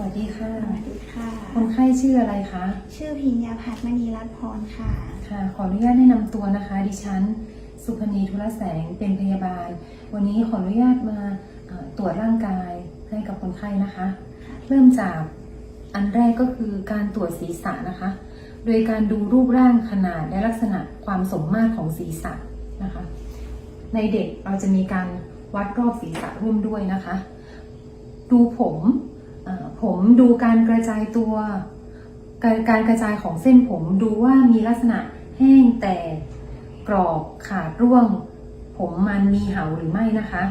วัสดีค่ะ สวัสดีค่ะ คนไข้ชื่ออะไรคะ ชื่อพิญญาพัฒน์มณีรัตน์พรค่ะ ค่ะ ขออนุญาตแนะนำตัวนะคะ ดิฉัน สุพนีธุรแสง เป็นพยาบาล วันนี้ขออนุญาตมาเอ่อตรวจร่างกายให้กับคนไข้นะคะ เริ่มจากอันแรกก็คือการตรวจศีรษะนะคะ โดยการดูรูปร่างขนาดและลักษณะความสมมาตรของศีรษะนะคะ ในเด็กเราจะมีการวัดรอบศีรษะร่วมด้วยนะคะ ดูผมเอ่อ ผมดูการกระจายตัว การการกระจายของเส้นผมดูว่ามีลักษณะแห้งแตกกรอบขาดร่วง ผมมันมีเหาหรือไม่นะคะ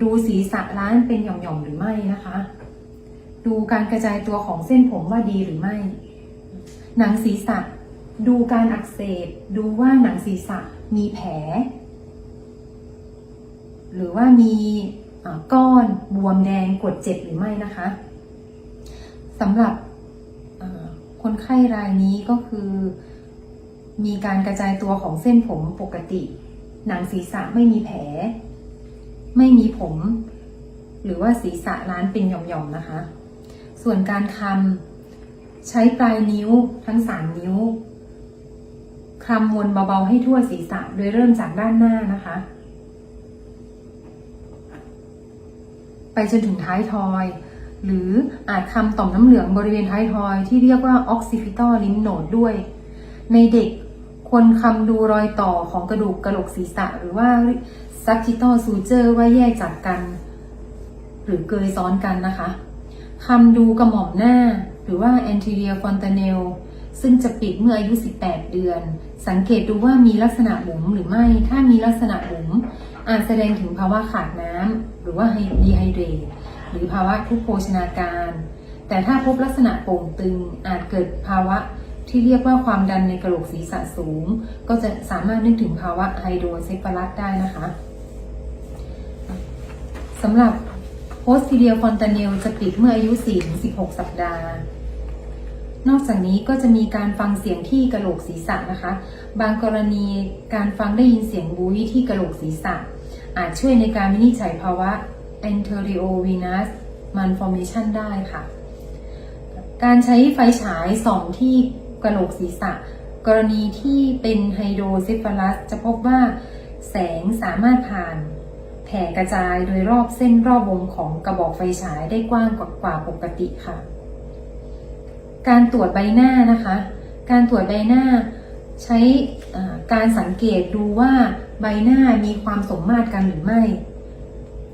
ดูศีระล้านเป็นหย่อมๆหรือไม่นะคะ ดูการกระจายตัวของเส้นผมว่าดีหรือไม่ หนังศีรษะ ดูการอักเสบ ดูว่าหนังศีรษะมีแผล หรือว่ามี ก้อนบวมแดงกดเจ็บหรือไม่นะคะสำหรับคนไข้รายนี้ก็คือ มีการกระจายตัวของเส้นผมปกติ หนังศีรษะไม่มีแผล ไม่มีผม หรือว่าศีรษะล้านเป็นหย่อมๆนะคะ ส่วนการคำใช้ปลายนิ้วทั้งสามนิ้วคลำวนเบาๆให้ทั่วศีรษะ โดยเริ่มจากด้านหน้านะคะ ไปจนถึงท้ายทอย หรืออาจคำต่อมน้ำเหลืองบริเวณท้ายทอย ที่เรียกว่า occipital lymph node ด้วย ในเด็กควรคำดูรอยต่อของกระดูกกระโหลกศีรษะ หรือว่า sagittal suture ว่าแยกจากกัน หรือเกยซ้อนกันนะคะคำดูกระหม่อมหน้า หรือว่า anterior fontanelle ซึ่งจะปิดเมื่ออายุ 18 เดือน สังเกตดูว่ามีลักษณะบุ๋มหรือไม่ ถ้ามีลักษณะบุ๋ม อาจแสดงถึงภาวะขาดน้ำหรือว่าดีไฮเดรตหรือภาวะทุพโภชนาการ แต่ถ้าพบลักษณะโป่งตึงอาจเกิดภาวะที่เรียกว่าความดันในกระโหลกศีรษะสูง ก็จะสามารถนึกถึงภาวะไฮโดรเซฟาลัสได้นะคะสำหรับ posterior fontanelle จะปิดเมื่ออายุ 4-16 สัปดาห์ นอกจากนี้ก็จะมีการฟังเสียงที่กระโหลกศีรษะนะคะ บางกรณีการฟังได้ยินเสียงบุ้ยที่กระโหลกศีรษะ อาจช่วยในการวินิจฉัยภาวะ anteriovenous malformation ได้ค่ะ การใช้ไฟฉายส่องที่กระโหลกศีรษะ กรณีที่เป็นไฮโดรเซฟาลัส จะพบว่าแสงสามารถผ่านแผ่กระจายโดยรอบเส้นรอบวงของกระบอกไฟฉายได้กว้างกว่าปกติค่ะ การตรวจใบหน้านะคะ การตรวจใบหน้า ใช้การสังเกตดูว่าใบหน้ามีความสมมาตรกันหรือไม่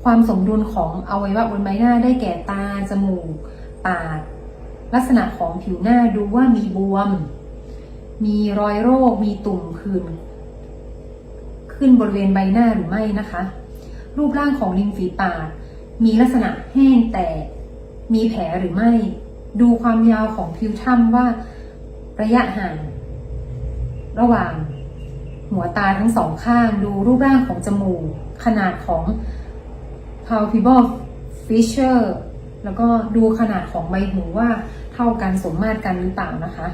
ความสมดุลของอวัยวะบนใบหน้าได้แก่ตา จมูก ปาก ลักษณะของผิวหน้าดูว่ามีบวม มีรอยโรค มีตุ่มผื่นขึ้นบริเวณใบหน้าหรือไม่นะคะ รูปร่างของริมฝีปาก มีลักษณะแห้งแตก มีแผลหรือไม่ ดูความยาวของผิวถ้ำว่าระยะห่าง ระหว่างหัวตาทั้งสองข้างดูรูปร่างของจมูก ขนาดของ palpebral fissure แล้วก็ดูขนาดของใบหูว่าเท่ากันสมมาตรกันหรือเปล่านะคะ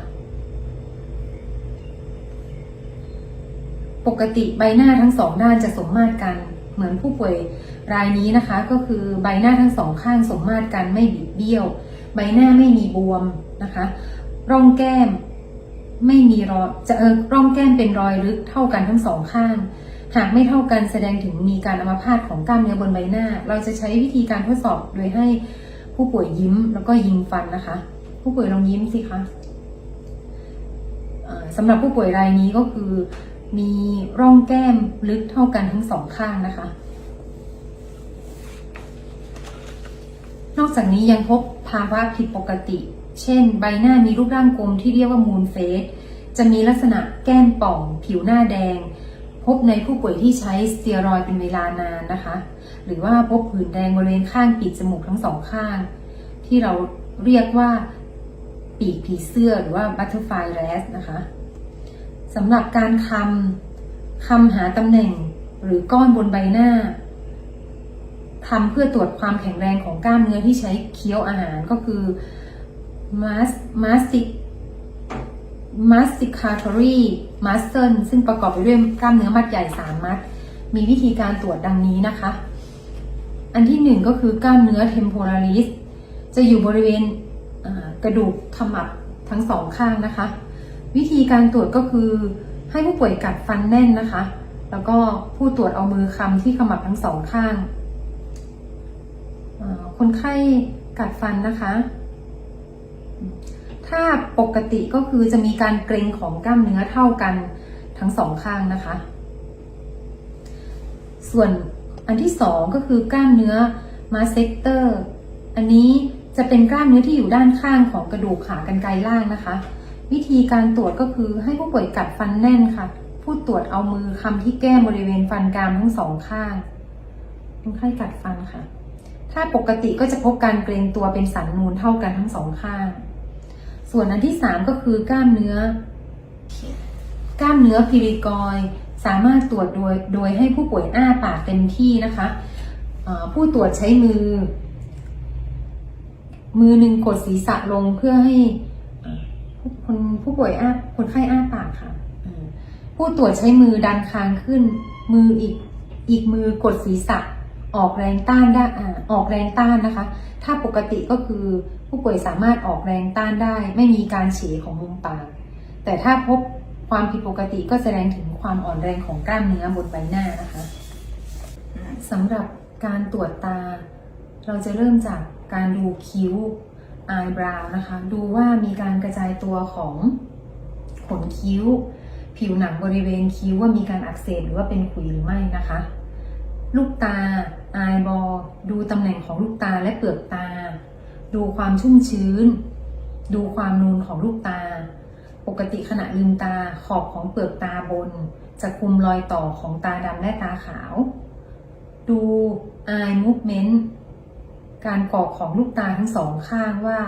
ปกติใบหน้าทั้งสองด้านจะสมมาตรกัน เหมือนผู้ป่วยรายนี้นะคะ ก็คือใบหน้าทั้งสองข้างสมมาตรกันไม่บิดเบี้ยว ใบหน้าไม่มีบวมนะคะ ร่องแก้ม ไม่มีรอยจะเออร่องแก้มเป็นรอยลึกเท่ากันทั้งสองข้าง หากไม่เท่ากันแสดงถึงมีการอัมพาตของกล้ามเนื้อบนใบหน้า เราจะใช้วิธีการทดสอบโดยให้ผู้ป่วยยิ้มแล้วก็ยิงฟันนะคะ ผู้ป่วยลองยิ้มสิคะสำหรับผู้ป่วยรายนี้ก็คือมีร่องแก้มลึกเท่ากันทั้งสองข้างนะคะ นอกจากนี้ยังพบภาวะผิดปกติ เช่น ใบหน้ามีรูปร่างกลมที่เรียกว่ามูนเฟสจะมีลักษณะแก้มป่อง ผิวหน้าแดง พบในผู้ป่วยที่ใช้สเตียรอยด์เป็นเวลานานนะคะ หรือว่าพบผื่นแดงบริเวณข้างปีกจมูกทั้งสองข้าง ที่เราเรียกว่าปีกผีเสื้อหรือว่า butterfly rash นะคะสำหรับการคำคำหาตำแหน่งหรือก้อนบนใบหน้าทำเพื่อตรวจความแข็งแรงของกล้ามเนื้อที่ใช้เคี้ยวอาหารก็คือ mas mastic masticatory muscle ซึ่งประกอบไปด้วยกล้ามเนื้อมัดใหญ่3มัด มีวิธีการตรวจดังนี้นะคะ อันที่หนึ่งก็คือกล้ามเนื้อ temporalis จะอยู่บริเวณกระดูกขมับทั้งสองข้างนะคะ วิธีการตรวจก็คือให้ผู้ป่วยกัดฟันแน่นนะคะ แล้วก็ผู้ตรวจเอามือคำที่ขมับทั้งสองข้าง คนไข้กัดฟันนะคะ ถ้าปกติก็คือจะมีการเกร็งของกล้ามเนื้อเท่ากันทั้งสองข้างนะคะ ส่วนอันที่สองก็คือกล้ามเนื้อมาเซกเตอร์อันนี้จะเป็นกล้ามเนื้อที่อยู่ด้านข้างของกระดูกขากรรไกรล่างนะคะ วิธีการตรวจก็คือให้ผู้ป่วยกัดฟันแน่นค่ะ ผู้ตรวจเอามือคำที่แก้มบริเวณฟันกรามทั้งสองข้างคนไข้กัดฟันค่ะ ถ้าปกติก็จะพบการเกรงตัวเป็นสันนูนเท่ากันทั้งสองข้าง ส่วนอันที่สามก็คือกล้ามเนื้อกล้ามเนื้อพิริกอยด์สามารถตรวจโดยโดยให้ผู้ป่วยอ้าปากเต็มที่นะคะ ผู้ตรวจใช้มือ มือหนึ่งกดศีรษะลงเพื่อให้คนผู้ป่วยอ้าคนไข้อ้าปากค่ะ ผู้ตรวจใช้มือดันคางขึ้น มืออีกอีกมือกดศีรษะ ออกแรงต้านได้อออกแรงต้านนะคะ ถ้าปกติก็คือผู้ป่วยสามารถออกแรงต้านได้ ไม่มีการเฉของมุมปาก แต่ถ้าพบความผิดปกติก็แสดงถึงความอ่อนแรงของกล้ามเนื้อบนใบหน้านะคะสำหรับการตรวจตา เราจะเริ่มจากการดูคิ้ว eyebrow นะคะ ดูว่ามีการกระจายตัวของขนคิ้ว ผิวหนังบริเวณคิ้วว่ามีการอักเสบหรือว่าเป็นขุยหรือไม่นะคะ ลูกตา eyeball ดูตำแหน่งของลูกตาและเปลือกตา ดูความชุ่มชื้น ดูความนูนของลูกตา ปกติขณะลืมตาขอบของเปลือกตาบน จะคุมรอยต่อของตาดำและตาขาว ดู eye movement การกรอกของลูกตาทั้งสองข้างว่า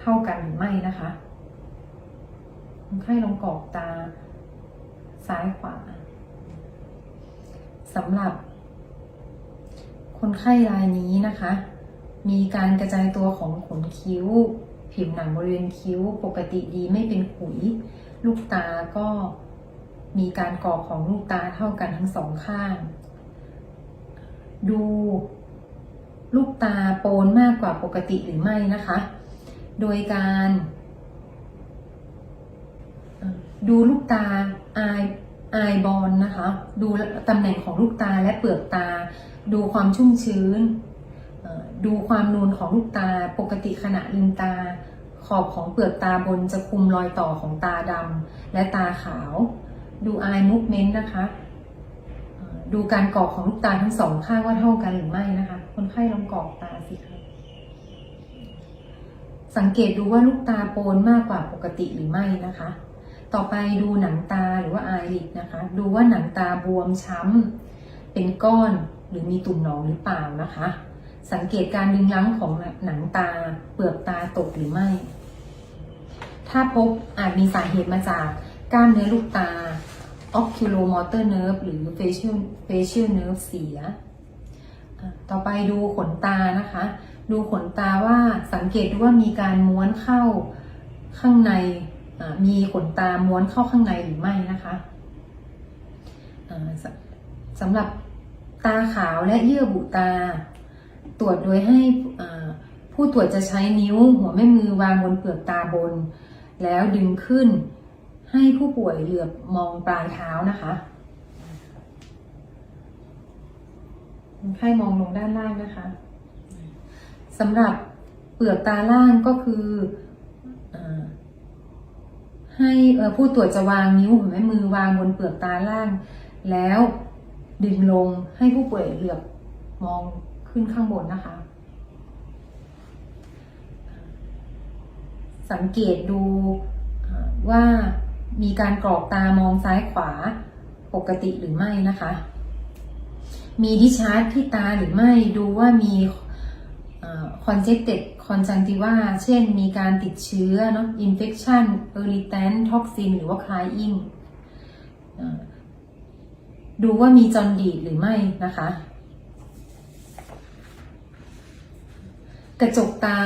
เท่ากันหรือไม่นะคะคนไข้ลองกรอกตาซ้ายขวาสำหรับ คนไข้รายนี้นะคะ มีการกระจายตัวของขนคิ้ว ผิวหนังบริเวณคิ้ว ปกติดีไม่เป็นขุย ลูกตาก็มีการกรอของลูกตาเท่ากันทั้งสองข้าง ดูลูกตาโปนมากกว่าปกติหรือไม่นะคะ โดยการดูลูกตาอายอายบอลนะคะ ดูตำแหน่งของลูกตาและเปลือกตา ดูความชุ่มชื้น ดูความนูนของลูกตา ปกติขณะลืมตา ขอบของเปลือกตาบนจะคุมรอยต่อของตาดำและตาขาว ดู eye movement นะคะ ดูการกรอกของลูกตาทั้งสองข้างว่าเท่ากันหรือไม่นะคะ คนไข้ลองกรอกตาสิคะสังเกตดูว่าลูกตาโปนมากกว่าปกติหรือไม่นะคะ ต่อไปดูหนังตาหรือว่า eyelid นะคะ ดูว่าหนังตาบวมช้ำ เป็นก้อน หรือมีตุ่มหนองหรือเปล่านะคะ สังเกตการดึงรั้งของหนังตา เปลือกตาตกหรือไม่ ถ้าพบอาจมีสาเหตุมาจากกล้ามเนื้อลูกตา oculomotor nerve หรือ facial facial nerve เสีย ต่อไปดูขนตานะคะ ดูขนตาว่าสังเกตดูว่ามีการม้วนเข้าข้างใน มีขนตาม้วนเข้าข้างในหรือไม่นะคะอ่าสสำหรับ ตาขาวและเยื่อบุตา ตรวจโดยให้ผู้ตรวจจะใช้นิ้ว หัวแม่มือวางบนเปลือกตาบน แล้วดึงขึ้น ให้ผู้ป่วยเหลือบมองปลายเท้านะคะคนไข้มองลงด้านล่างนะคะสำหรับเปลือกตาล่างก็คืออให้ผู้ตรวจจะวางนิ้วหัวแม่มือวางบนเปลือกตาล่าง แล้ว ดึงลงให้ผู้ป่วยเหลือบมองขึ้นข้างบนนะคะ สังเกตดูว่ามีการกรอกตามองซ้ายขวาปกติหรือไม่นะคะ มีดิชาร์จที่ตาหรือไม่ดูว่ามีคอนเจ c เต็ดคอนจังติว่าเช่น มีการติดเชื้อเนาะอินเฟคชันเออริแตนท็อกซินหรือว่าคลายอิง ดูว่ามีจอนดีดหรือไม่นะคะ กระจกตา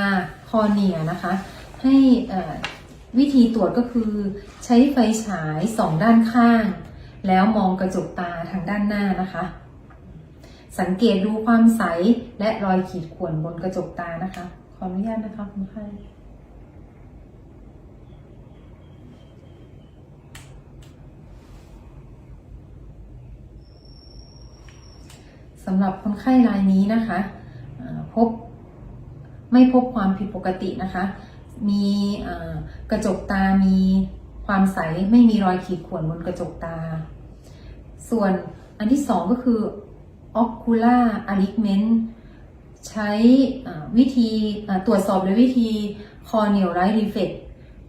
คอเนียนะคะ ให้วิธีตรวจก็คือใช้ไฟฉายสองด้านข้าง แล้วมองกระจกตาทางด้านหน้านะคะ สังเกตดูความใสและรอยขีดข่วนบนกระจกตานะคะคออนุญาตนะคะคุณไข้ สำหรับคนไข้รายนี้นะคะพบไม่พบความผิดปกตินะคะ มีกระจกตา มีความใส ไม่มีรอยขีดข่วนบนกระจกตา ส่วนอันที่สองก็คือ ocular alignment ใช้วิธีตรวจสอบโดยวิธี corneal light reflex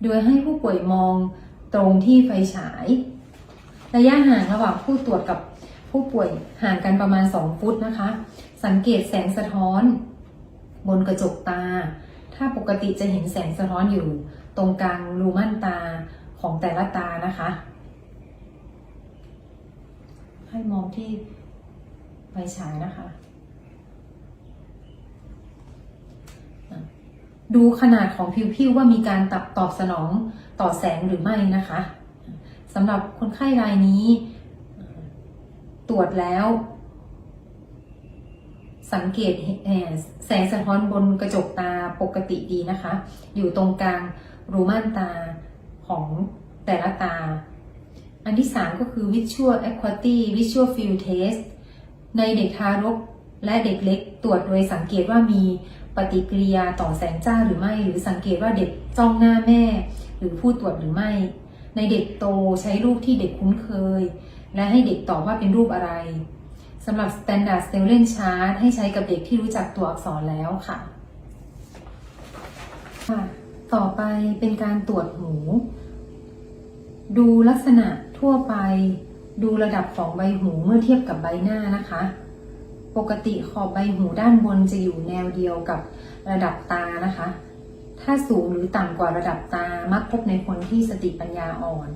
โดยให้ผู้ป่วยมองตรงที่ไฟฉาย ระยะห่างระหว่างผู้ตรวจกับ ผู้ป่วยห่างกันประมาณ 2 ฟุตนะคะ สังเกตแสงสะท้อน บนกระจกตา ถ้าปกติจะเห็นแสงสะท้อนอยู่ ตรงกลางรูม่านตาของแต่ละตานะคะ ให้มองที่ไฟฉายนะคะ ดูขนาดของผิวๆว่ามีการตอบตอบสนองต่อแสงหรือไม่นะคะสำหรับคนไข้รายนี้ ตรวจแล้ว สังเกตแสงสะท้อนบนกระจกตาปกติดีนะคะ อยู่ตรงกลางรูม่านตาของแต่ละตา อันที่ 3 ก็คือ Visual Acuity Visual Field Test ในเด็กทารกและเด็กเล็กตรวจโดยสังเกตว่ามีปฏิกิริยาต่อแสงจ้าหรือไม่ หรือสังเกตว่าเด็กจ้องหน้าแม่ หรือผู้ตรวจหรือไม่ ในเด็กโตใช้รูปที่เด็กคุ้นเคย และให้เด็กตอบว่าเป็นรูปอะไรสำหรับ Standard s t e l l e n Chart ให้ใช้กับเด็กที่รู้จักตัวอักษรแล้วค่ะค่ะ ต่อไปเป็นการตรวจหู ดูลักษณะทั่วไป ดูระดับของใบหูเมื่อเทียบกับใบหน้านะคะ ปกติขอบใบหูด้านบนจะอยู่แนวเดียวกับระดับตานะคะ ถ้าสูงหรือต่ำกว่าระดับตามักพบในคนที่สติปัญญาอ่อน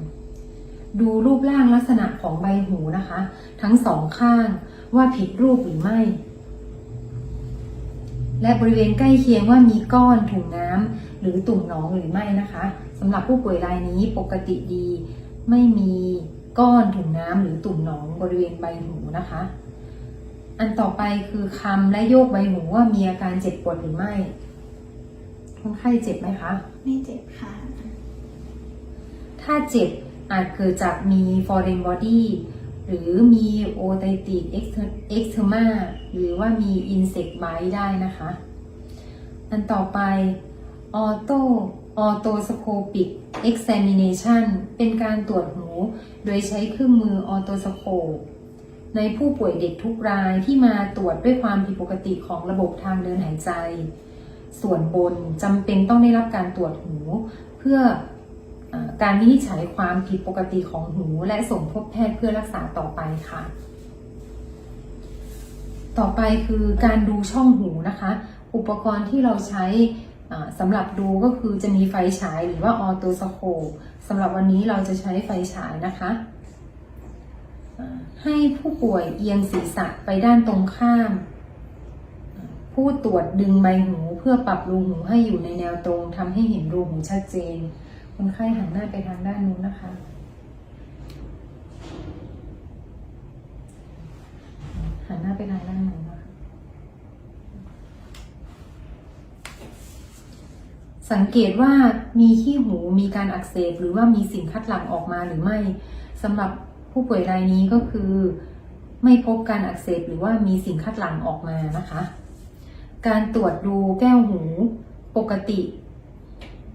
ดูรูปร่างลักษณะของใบหูนะคะ ทั้งสองข้างว่าผิดรูปหรือไม่ และบริเวณใกล้เคียงว่ามีก้อนถุงน้ำหรือตุ่มหนองหรือไม่นะคะสำหรับผู้ป่วยรายนี้ปกติดี ไม่มีก้อนถุงน้ำหรือตุ่มหนองบริเวณใบหูนะคะ อันต่อไปคือคำและโยกใบหูว่ามีอาการเจ็บปวดหรือไม่คนไข้เจ็บไหมคะ ไม่เจ็บค่ะ ถ้าเจ็บ อาจเกิดจากมี foreign body หรือมี otitis eczema หรือว่ามี insect bite ได้นะคะ อันต่อไป auto autoscopic examination เป็นการตรวจหู โดยใช้เครื่องมือ autoscope ในผู้ป่วยเด็กทุกรายที่มาตรวจด้วยความผิดปกติของระบบทางเดินหายใจ ส่วนบนจำเป็นต้องได้รับการตรวจหู เพื่อ การวินิจฉัยความผิดปกติของหูและส่งพบแพทย์เพื่อรักษาต่อไปค่ะ ต่อไปคือการดูช่องหูนะคะ อุปกรณ์ที่เราใช้สำหรับดูก็คือจะมีไฟฉายหรือว่าออโตสโคปสำหรับวันนี้เราจะใช้ไฟฉายนะคะ ให้ผู้ป่วยเอียงศีรษะไปด้านตรงข้าม ผู้ตรวจดึงใบหูเพื่อปรับรูหูให้อยู่ในแนวตรงทำให้เห็นรูหูชัดเจน คนไข้หันหน้าไปทางด้านนู้นนะคะ หันหน้าไปทางด้านนู้นนะคะ สังเกตว่ามีขี้หูมีการอักเสบหรือว่ามีสิ่งคัดหลั่งออกมาหรือไม่สำหรับผู้ป่วยรายนี้ก็คือ ไม่พบการอักเสบหรือว่ามีสิ่งคัดหลั่งออกมานะคะ การตรวจดูแก้วหูปกติ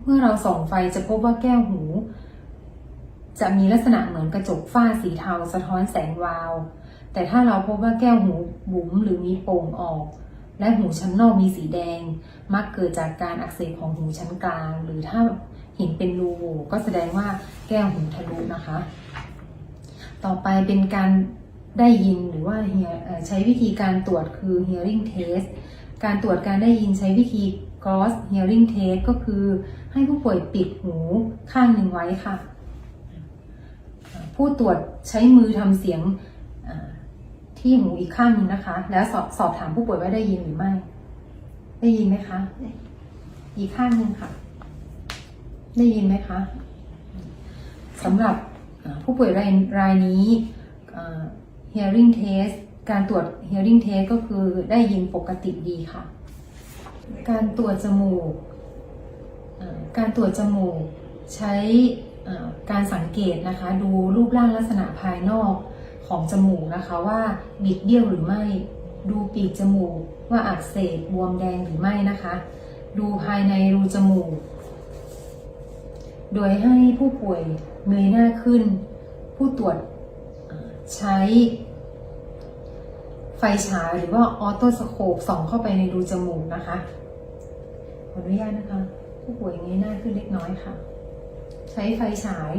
เมื่อเราส่องไฟจะพบว่าแก้วหู จะมีลักษณะเหมือนกระจกฝ้าสีเทาสะท้อนแสงวาว แต่ถ้าเราพบว่าแก้วหูบุ๋มหรือมีโป่งออก และหูชั้นนอกมีสีแดง มักเกิดจากการอักเสบของหูชั้นกลาง หรือถ้าเห็นเป็นรูโหว่ก็แสดงว่าแก้วหูทะลุนะคะ ต่อไปเป็นการได้ยินหรือว่าใช้วิธีการตรวจคือ hearing test การตรวจการได้ยินใช้วิธี cross hearing test ก็คือให้ผู้ป่วยปิดหูข้างหนึ่งไว้ค่ะ ผู้ตรวจใช้มือทำเสียงที่หูอีกข้างหนึ่งนะคะ แล้วสอบสอบถามผู้ป่วยว่าได้ยินหรือไม่ ได้ยินไหมคะ อีกข้างหนึ่งค่ะ ได้ยินไหมคะสำหรับผู้ป่วยรายรายนี้ hearing test การตรวจ hearing test ก็คือได้ยินปกติดีค่ะ การตรวจจมูก การตรวจจมูกใช้การสังเกตนะคะ ดูรูปร่างลักษณะภายนอกของจมูกนะคะว่าบิดเบี้ยวหรือไม่ ดูปีกจมูกว่าอักเสบบวมแดงหรือไม่นะคะ ดูภายในรูจมูก โดยให้ผู้ป่วยเงยหน้าขึ้น ผู้ตรวจใช้ไฟฉายหรือว่าออโตสโคปส่องเข้าไปในรูจมูกนะคะ ออนุญาตนะคะ ผู้ป่วยเงยหน้าขึ้นเล็กน้อยค่ะ ใช้ไฟฉาย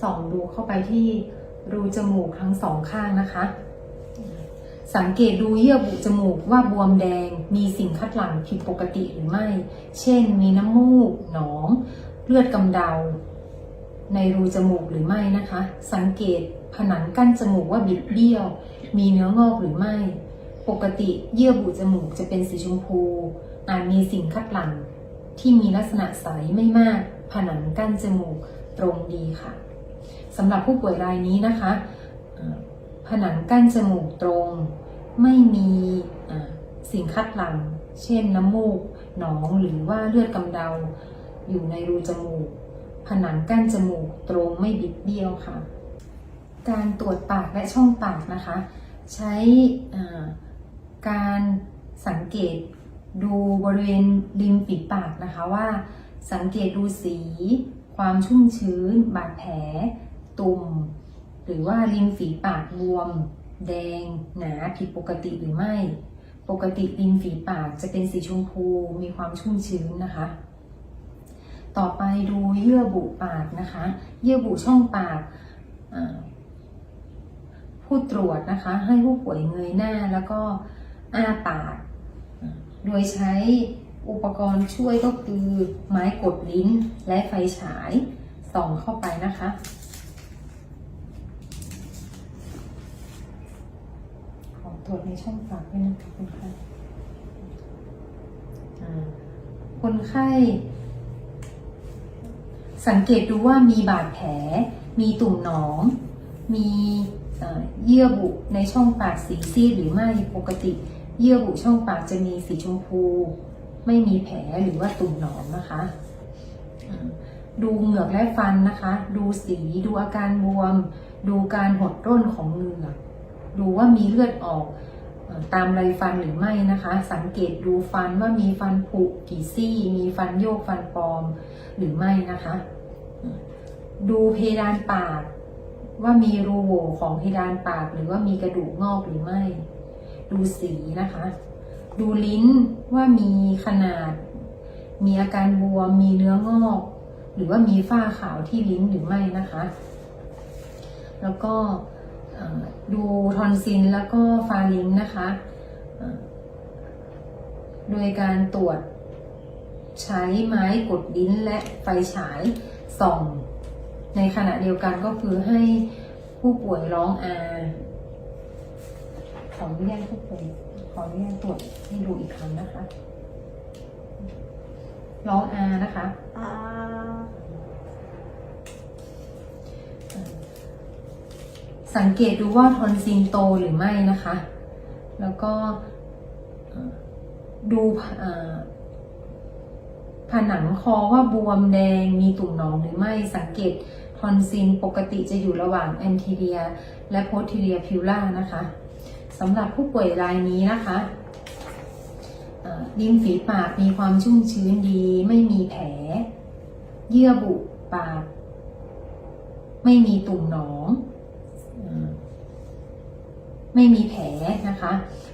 ส่องดูเข้าไปที่รูจมูกทั้งสองข้างนะคะ สังเกตดูเยื่อบุจมูกว่าบวมแดงมีสิ่งคัดหลั่งผิดปกติหรือไม่ เช่น มีน้ำมูกหนอง เลือดกำเดา ในรูจมูกหรือไม่นะคะ สังเกตผนังกั้นจมูกว่าบิดเบี้ยว มีเนื้องอกหรือไม่ ปกติเยื่อบุจมูกจะเป็นสีชมพูอาจมีสิ่งคัดหลั่ง ที่มีลักษณะใสไม่มาก ผนังกั้นจมูกตรงดีค่ะสำหรับผู้ป่วยรายนี้นะคะ ผนังกั้นจมูกตรง ไม่มีสิ่งคัดหลั่งเช่นน้ำมูกหนองหรือว่าเลือดกำเดา อยู่ในรูจมูก ผนังกั้นจมูกตรงไม่บิดเบี้ยวค่ะ การตรวจปากและช่องปากนะคะ ใช้การสังเกต ดูบริเวณริมฝีปากนะคะว่า สังเกตดูสี ความชุ่มชื้น บาดแผล ตุ่ม หรือว่าริมฝีปากบวม แดง หนาผิดปกติหรือไม่ ปกติริมฝีปากจะเป็นสีชมพูมีความชุ่มชื้นนะคะ ต่อไปดูเยื่อบุปากนะคะ เยื่อบุช่องปากผู้ตรวจนะคะ ให้ผู้ป่วยเงยหน้าแล้วก็อ้าปาก โดยใช้อุปกรณ์ช่วยก็คือไม้กดลิ้นและไฟฉายส่องเข้าไปนะคะ ขอตรวจในช่องปากด้วยนะคะคนไข้คนไข้ สังเกตดูว่ามีบาดแผล มีตุ่มหนอง มีเยื่อบุในช่องปากสีซีดหรือไม่ปกติ เยื่อบุช่องปากจะมีสีชมพู ไม่มีแผลหรือว่าตุ่มหนองนะคะ ดูเหงือกและฟันนะคะ ดูสีดูอาการบวม ดูการหดร่นของเหงือกดูว่ามีเลือดออกตามไรฟันหรือไม่นะคะ สังเกตดูฟันว่ามีฟันผุกี่ซี่ มีฟันโยกฟันปลอมหรือไม่นะคะ ดูเพดานปากว่ามีรูโหว่ของเพดานปากหรือว่ามีกระดูกงอกหรือไม่ ดูสีนะคะ ดูลิ้นว่ามีขนาด มีอาการบวม มีเนื้องอก หรือว่ามีฝ้าขาวที่ลิ้นหรือไม่นะคะ แล้วก็ดูทอนซิลแล้วก็ฟาริงก์นะคะ โดยการตรวจใช้ไม้กดลิ้นและไฟฉายส่อง ในขณะเดียวกันก็คือให้ผู้ป่วยร้องอา ขออนุญาตผู้ป่วยขออนุญาตตรวจให้ดูอีกครั้งนะคะ ร้องอานะคะอ่าสังเกตดูว่าทอนซิลโตหรือไม่นะคะ แล้วก็เอ่อดูเอ่อผนังคอว่าบวมแดงมีตุ่มหนองหรือไม่สังเกตทอนซิลปกติจะอยู่ระหว่าง anterior และ posterior pila นะคะ สำหรับผู้ป่วยรายนี้นะคะเอ่อริมฝีปากมีความชุ่มชื้นดี ไม่มีแผล เยื่อบุปาก ไม่มีตุ่มหนองไม่มีแผลนะคะ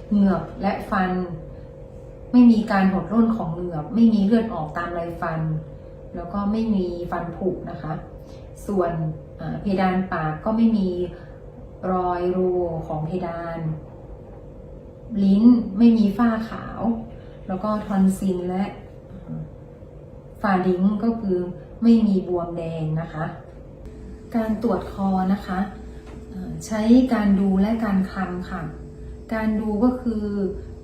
เหงือกและฟัน ไม่มีการหดร่นของเหงือก ไม่มีเลือดออกตามไรฟัน แล้วก็ไม่มีฟันผุนะคะ ส่วนเพดานปากก็ไม่มีรอยรูของเพดาน ลิ้นไม่มีฝ้าขาว แล้วก็ทอนซิลและฟาดิงก็คือไม่มีบวมแดงนะคะ การตรวจคอนะคะใช้การดูและการคลำค่ะ การดูก็คือ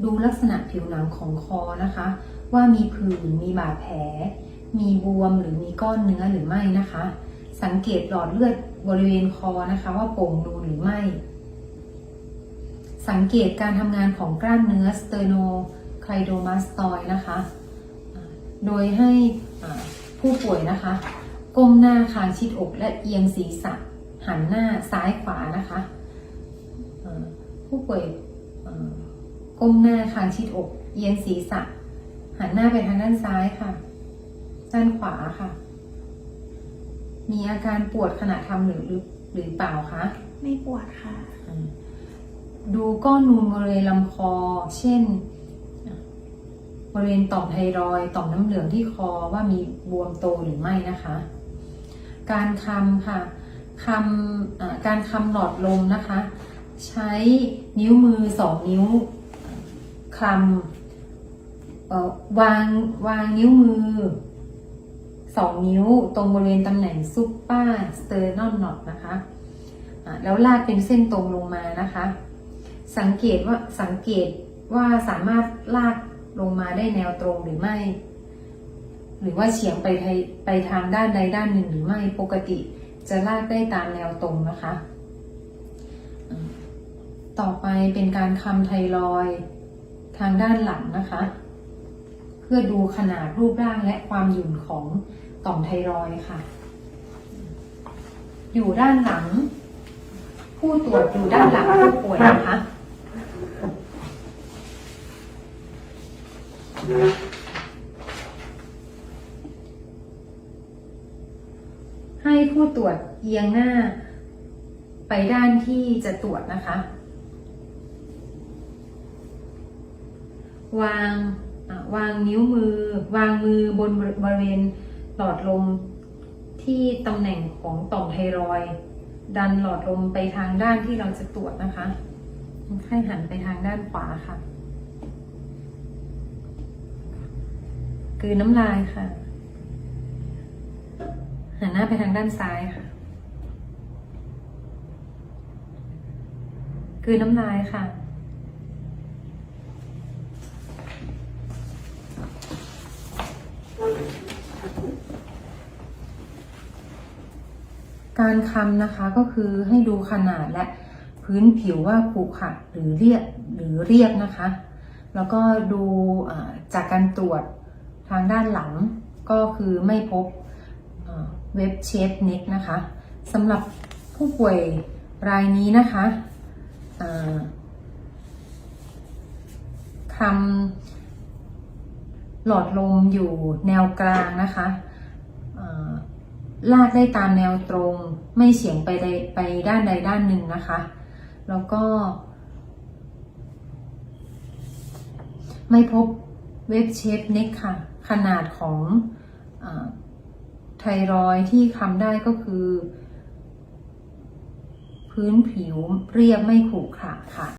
ดูลักษณะผิวหนังของคอนะคะ ว่ามีผื่นมีบาดแผล มีบวมหรือมีก้อนเนื้อหรือไม่นะคะ สังเกตหลอดเลือดบริเวณคอนะคะ ว่าโป่งนูนหรือไม่ สังเกตการทำงานของกล้ามเนื้อสเตอร์โนไคลโดมาสตอยนะคะ โดยให้อ่าผู้ป่วยนะคะ ก้มหน้าคางชิดอกและเอียงศีรษะหันหน้าซ้ายขวานะคะอ่าผู้ป่วยอ่าก้มหน้าคางชิดอก เอียงศีรษะ หันหน้าไปทางด้านซ้ายค่ะ ด้านขวาค่ะ มีอาการปวดขณะทำหรือหรือหรือเปล่าคะ ไม่ปวดค่ะอืม ดูก้อนนูนบริเวณลำคอ เช่น บริเวณต่อมไทรอยต่อมน้ำเหลืองที่คอว่ามีบวมโตหรือไม่นะคะ การคำค่ะคำการคำหลอดลมนะคะ ใช้นิ้วมือสองนิ้วคำวางวางนิ้วมือสองนิ้วตรงบริเวณตำแหน่งซุปเปอร์สเตอร์นอนนอตนะคะแล้วลากเป็นเส้นตรงลงมานะคะ สังเกตว่าสังเกตว่าสามารถลากลงมาได้แนวตรงหรือไม่ หรือว่าเฉียงไปไปทางด้านใดด้านหนึ่งหรือไม่ปกติจะลากได้ตามแนวตรงนะคะ ต่อไปเป็นการคำไทรอยทางด้านหลังนะคะ เพื่อดูขนาดรูปร่างและความหยุ่นของต่อมไทรอยค่ะ อยู่ด้านหลัง ผู้ตรวจอยู่ด้านหลังผู้ป่วยนะคะ ให้ผู้ตรวจเอียงหน้า ไปด้านที่จะตรวจนะคะ วางวางนิ้วมือ วางมือบนบริเวณหลอดลมที่ตำแหน่งของต่อมไทรอยดันหลอดลมไปทางด้านที่เราจะตรวจนะคะคนไข้หันไปทางด้านขวาค่ะ กืนน้ำลายค่ะ หันหน้าไปทางด้านซ้ายค่ะกืนน้ำลายค่ะ การคำนะคะก็คือให้ดูขนาดและพื้นผิวว่าขรุขระหรือเรียบหรือเรียบนะคะ แล้วก็ดูจากการตรวจ ทางด้านหลังก็คือไม่พบเว็บเชฟเน็กนะคะสำหรับผู้ป่วยรายนี้นะคะคำหลอดลมอยู่แนวกลางนะคะลากได้ตามแนวตรงไม่เฉียงไปใดไปด้านใดด้านหนึ่งนะคะ แล้วก็ ไม่พบเว็บเชฟเน็กค่ะ ขนาดของอไทรอยที่คำได้ก็คือ พื้นผิวเรียบไม่ขรุขระค่ะ